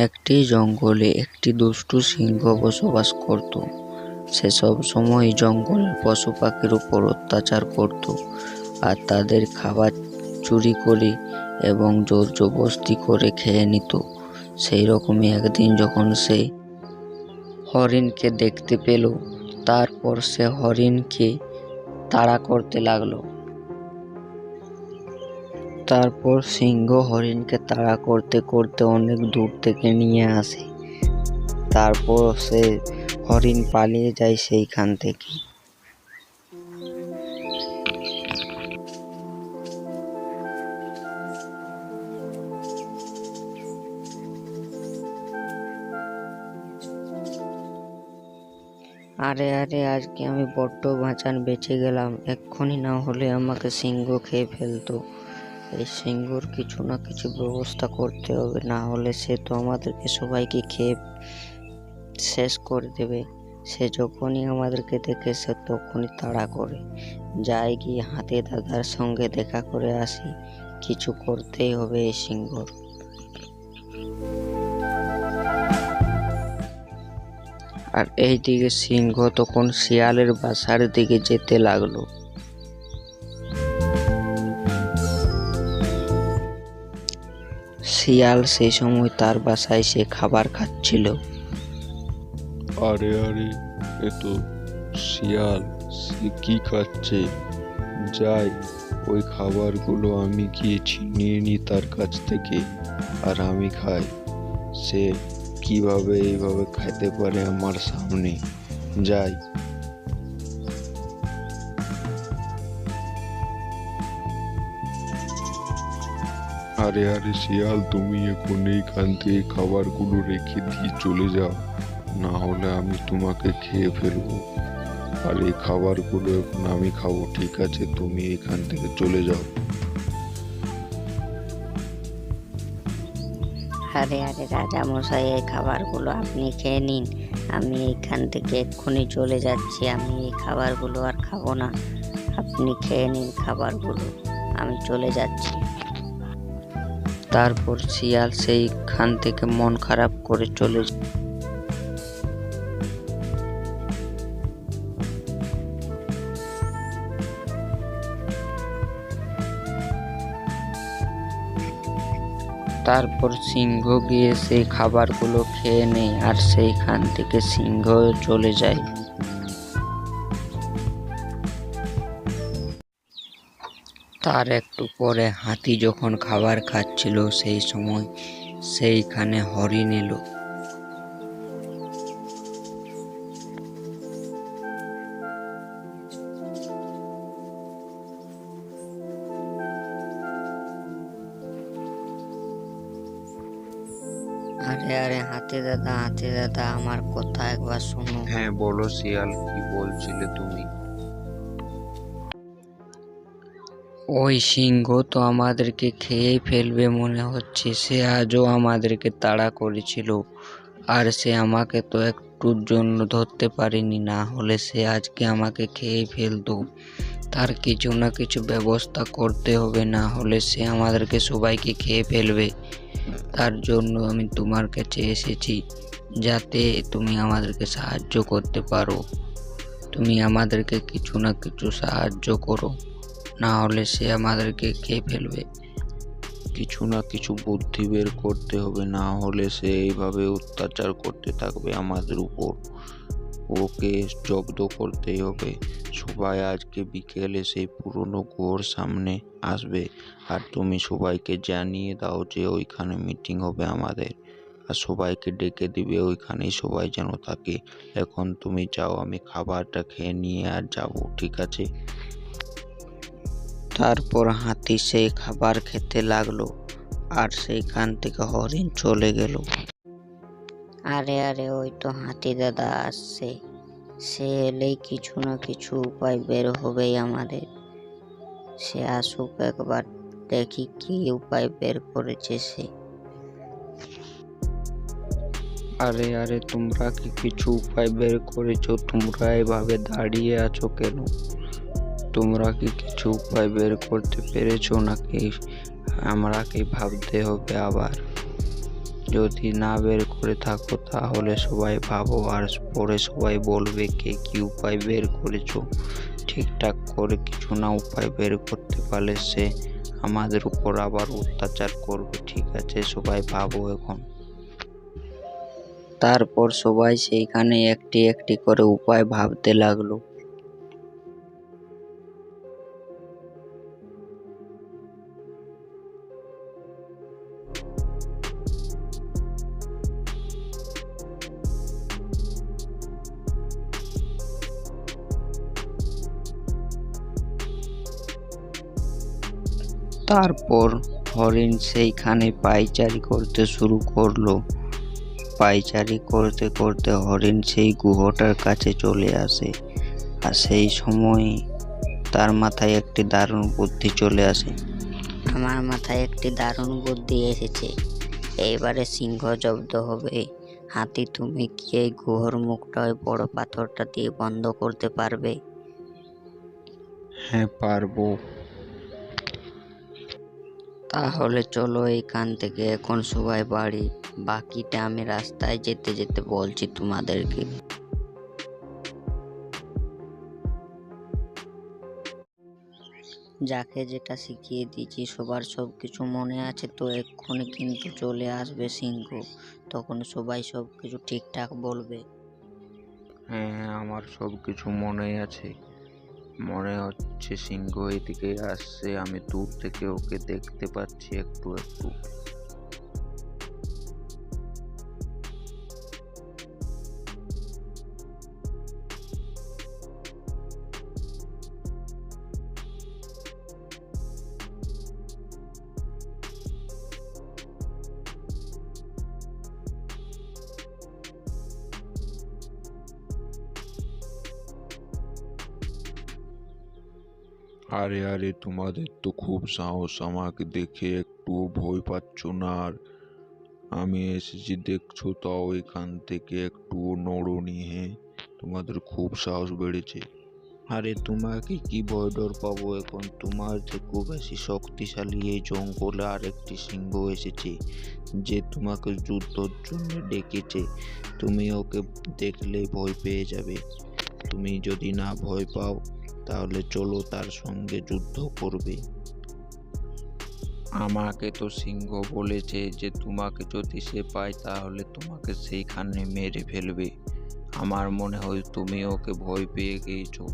একটি জঙ্গলে একটি দুষ্টু সিংহ বসবাস করত। সে সব সময় জঙ্গলের পশু পাখির উপর অত্যাচার করত আর তাদের খাবার চুরি করে এবং জোর জবরদস্তি করে খেয়ে নিত। সেই রকমই একদিন যখন সে হরিণকে দেখতে পেল, তারপর সে হরিণকে তাড়া করতে লাগল। তারপর সিংহ হরিণকে তাড়া করতে করতে অনেক দূর থেকে নিয়ে আসে। তারপর সে হরিণ পালিয়ে যায় সেইখান থেকে। আরে আরে, আজকে আমি বড্ড বাঁচান বেঁচে গেলাম। এক্ষুনি না হলে আমাকে সিংহ খেয়ে ফেলতো। এই সিংহর কিছু না কিছু ব্যবস্থা করতে হবে, না হলে সে তো আমাদেরকে সবাইকে খেয়ে শেষ করে দেবে। সে যখনই আমাদেরকে দেখে, সে তখনই তাড়া করে। যাই গিয়ে হাতে দাদার সঙ্গে দেখা করে আসি, কিছু করতেই হবে এই সিংহর আর এইদিকে সিংহ তখন শিয়ালের বাসার দিকে যেতে লাগল। শিয়াল সেই সময় তার বাসায় সে খাবার খাচ্ছিল। আরে আরে, এ তো শিয়াল, সে কি খাচ্ছে? যাই, ওই খাবারগুলো আমি গিয়ে ছিনিয়ে নিই তার কাছ থেকে, আর আমি খাই। সে কীভাবে এইভাবে খেতে পারে আমার সামনে? যাই। আরে আরে শিয়াল, তুমি এখন এইখান থেকে খাবারগুলো রেখে দিয়ে চলে যাও। না হলে আমি তোমাকে খেয়ে ফেলব। আর এই খাবারগুলো এখন আমি খাব, ঠিক আছে? তুমি এখান থেকে চলে যাও। আরে আরে রাজা মশাই, এই খাবারগুলো আপনি খেয়ে নিন। আমি এখান থেকে এক্ষুনি চলে যাচ্ছি। আমি এই খাবারগুলো আর খাব না। আপনি খেয়ে নিন খাবারগুলো। আমি চলে যাচ্ছি। তারপর শিয়াল সেইখান থেকে মন খারাপ করে চলে যায়। তারপর সিংহ গিয়ে সেই খাবারগুলো খেয়ে নেয় আর সেইখান থেকে সিংহ চলে যায় তার একটু পরে হাতি যখন খাবার খাচ্ছিল, সেই সময় সেইখানে হরিণ এলো। আরে আরে, হাতি দাদা হাতি দাদা, আমার কথা একবার শোনো। হ্যাঁ বলো শিয়াল, কি বলছিলে তুমি? ওই সিংহ তো আমাদেরকে খেয়েই ফেলবে মনে হচ্ছে। সে আজও আমাদেরকে তাড়া করেছিল। আর সে আমাকে তো একটুর জন্য ধরতে পারেনি, না হলে সে আজকে আমাকে খেয়ে ফেলতো। তার কিছু না কিছু ব্যবস্থা করতে হবে, না হলে সে আমাদেরকে সবাইকে খেয়ে ফেলবে। তার জন্য আমি তোমার কাছে এসেছি, যাতে তুমি আমাদেরকে সাহায্য করতে পারো। তুমি আমাদেরকে কিছু না কিছু সাহায্য করো। না হলে সে আমাদেরকে খেয়ে ফেলবে। কিছু না কিছু বুদ্ধি বের করতে হবে, না হলে সে এইভাবে অত্যাচার করতে থাকবে আমাদের উপর। ওকে জব্দ করতেই হবে। সবাই আজকে বিকেলে সেই পুরনো গুহর সামনে আসবে আর তুমি সবাইকে জানিয়ে দাও যে ওইখানে মিটিং হবে আমাদের। আর সবাইকে ডেকে দিবে, ওইখানেই সবাই যেন থাকে। এখন তুমি যাও, আমি খাবারটা খেয়ে নিয়ে আর যাব, ঠিক আছে? তারপর হাতি সেই খাবার খেতে লাগল আর সেইখান থেকে হরিণ চলে গেল। আরে আরে ওই তো হাতি দাদা আসছে। সে এলেই কিছু না কিছু উপায় বের হবেই আমাদের। সে আসুক একবার দেখি কি উপায় বের করেছে সে। আরে আরে তোমরা কি কিছু উপায় বের করেছ? তোমরা এভাবে দাঁড়িয়ে আছো কেন? তোমরা কি কিছু উপায় বের করতে পেরেছ নাকি আমরা কি ভাবতে হবে আবার? যদি না বের করে থাকো, তাহলে সবাই ভাবো আর পরে সবাই বলবে কে কি উপায় বের করেছ। ঠিকঠাক করে কিছু না উপায় বের করতে পারলে সে আমাদের উপর আবার অত্যাচার করবে, ঠিক আছে? সবাই ভাবো এখন। তারপর সবাই সেইখানে একটি একটি করে উপায় ভাবতে লাগল। তারপর হরিণ সেইখানে পাইচারি করতে শুরু করল। পাইচারি করতে করতে হরিণ সেই গুহটার কাছে চলে আসে। আর সেই সময় তার মাথায় একটি দারুণ বুদ্ধি চলে আসে। আমার মাথায় একটি দারুণ বুদ্ধি এসেছে। এইবারে সিংহ জব্দ হবে। হাতি তুমি কি এই গুহর মুখটা ওই বড় পাথরটা দিয়ে বন্ধ করতে পারবে? হ্যাঁ পারব। তাহলে চলো এইখান থেকে এখন সবাই বাড়ি। বাকিটা আমি রাস্তায় যেতে যেতে বলছি তোমাদেরকে। যাকে যেটা শিখিয়ে দিয়েছি, সবার সব কিছু মনে আছে তো এক্ষুনি কিন্তু চলে আসবে সিংহ। তখন সবাই সব কিছু ঠিকঠাক বলবে। হ্যাঁ হ্যাঁ আমার সব কিছু মনে আছে। মনে হচ্ছে সিংহ এদিকে আসছে আমি দূর থেকে ওকে দেখতে পাচ্ছি একটু একটু। আরে আরে, তোমাদের তো খুব সাহস, আমাকে দেখে একটু ভয় পাচ্ছ না আর? আমি এসেছি, দেখছ তাও এখান থেকে একটু নড়নি হ্যাঁ? তোমাদের খুব সাহস বেড়েছে। আরে, তোমাকে কি ভয় ডর পাবো এখন তোমার থেকেও বেশি শক্তিশালী এই জঙ্গলে আর একটি সিংহ এসেছে, যে তোমাকে যুদ্ধর জন্য ডেকেছে। তুমি ওকে দেখলেই ভয় পেয়ে যাবে। তুমি যদি না ভয় পাও তাহলে চলো তার সঙ্গে যুদ্ধ করবে। আমাকে তো সিংহ বলেছে যে তোমাকে যদি সে পায় তাহলে তোমাকে সেইখানে মেরে ফেলবে। আমার মনে হয় তুমি ওকে ভয় পেয়ে গিয়েছো।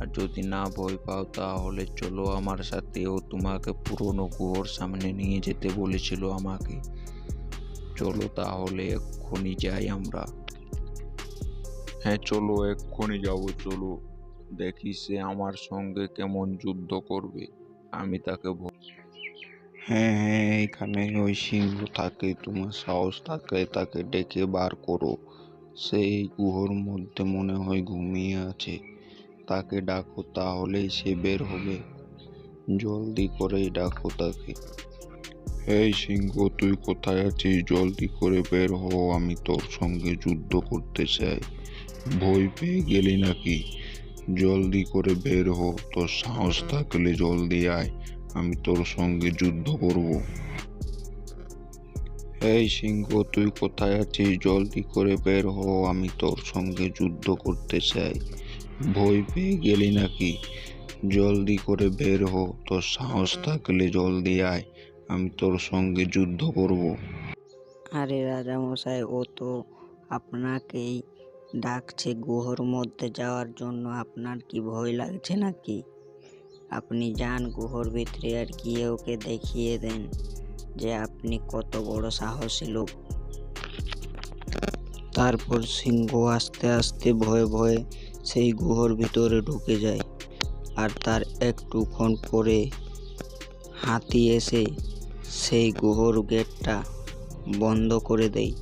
আর যদি না ভয় পাও তাহলে চলো আমার সাথে ও তোমাকে পুরনো গুহর সামনে নিয়ে যেতে বলেছিল আমাকে। চলো তাহলে এক্ষুনি যাই আমরা। হ্যাঁ চলো এক্ষুনি যাব চলো। দেখি সে আমার সঙ্গে কেমন যুদ্ধ করবে। আমি তাকে হ্যাঁ হ্যাঁ এখানে ওই সিংহ থাকে তোমার সাহস থাকে তাকে ডেকে বার করো। সেই গুহর মধ্যে মনে হয় ঘুমিয়ে আছে। তাকে ডাকো তাহলেই সে বের হবে। জলদি করেই ডাকো তাকে। এই সিংহ তুই কোথায় আছিস? জলদি করে বের হ আমি তোর সঙ্গে যুদ্ধ করতে চাই। ভয় পেয়ে গেলি নাকি? জলদি করে বের হ তোর সাহস থাকলে জলদি আয়, আমি তোর সঙ্গে যুদ্ধ করব। এই সিংহ, তুই কোথায় আছিস? জলদি করে বের হ আমি তোর সঙ্গে যুদ্ধ করতে চাই। ভয় পেয়ে গেলি নাকি? জলদি করে বের হ তোর সাহস থাকলে জলদি আয়, আমি তোর সঙ্গে যুদ্ধ করব। আরে রাজামশাই, ও তো আপনাকেই ডাকছে গুহর মধ্যে যাওয়ার জন্য, আপনার কি ভয় লাগছে নাকি? আপনি যান গুহর ভিতরে আর গিয়ে ওকে দেখিয়ে দেন যে আপনি কত বড় সাহসী লোক। তারপর সিংহ আস্তে আস্তে ভয়ে ভয়ে সেই গুহর ভিতরে ঢুকে যায় আর তার একটুক্ষণ পরে হাতি এসে সেই গুহর গেটটা বন্ধ করে দেয়।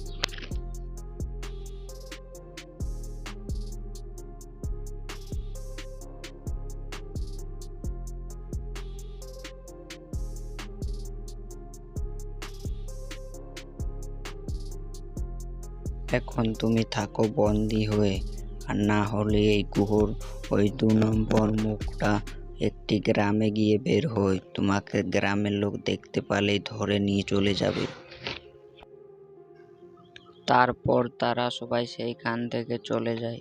এখন তুমি থাকো বন্দি হয়ে, আর না হলে এই গুহর ওই দু নম্বর মুখটা একটি গ্রামে গিয়ে বের হয় তোমাকে গ্রামের লোক দেখতে পালেই ধরে নিয়ে চলে যাবে। তারপর তারা সবাই সেইখান থেকে চলে যায়।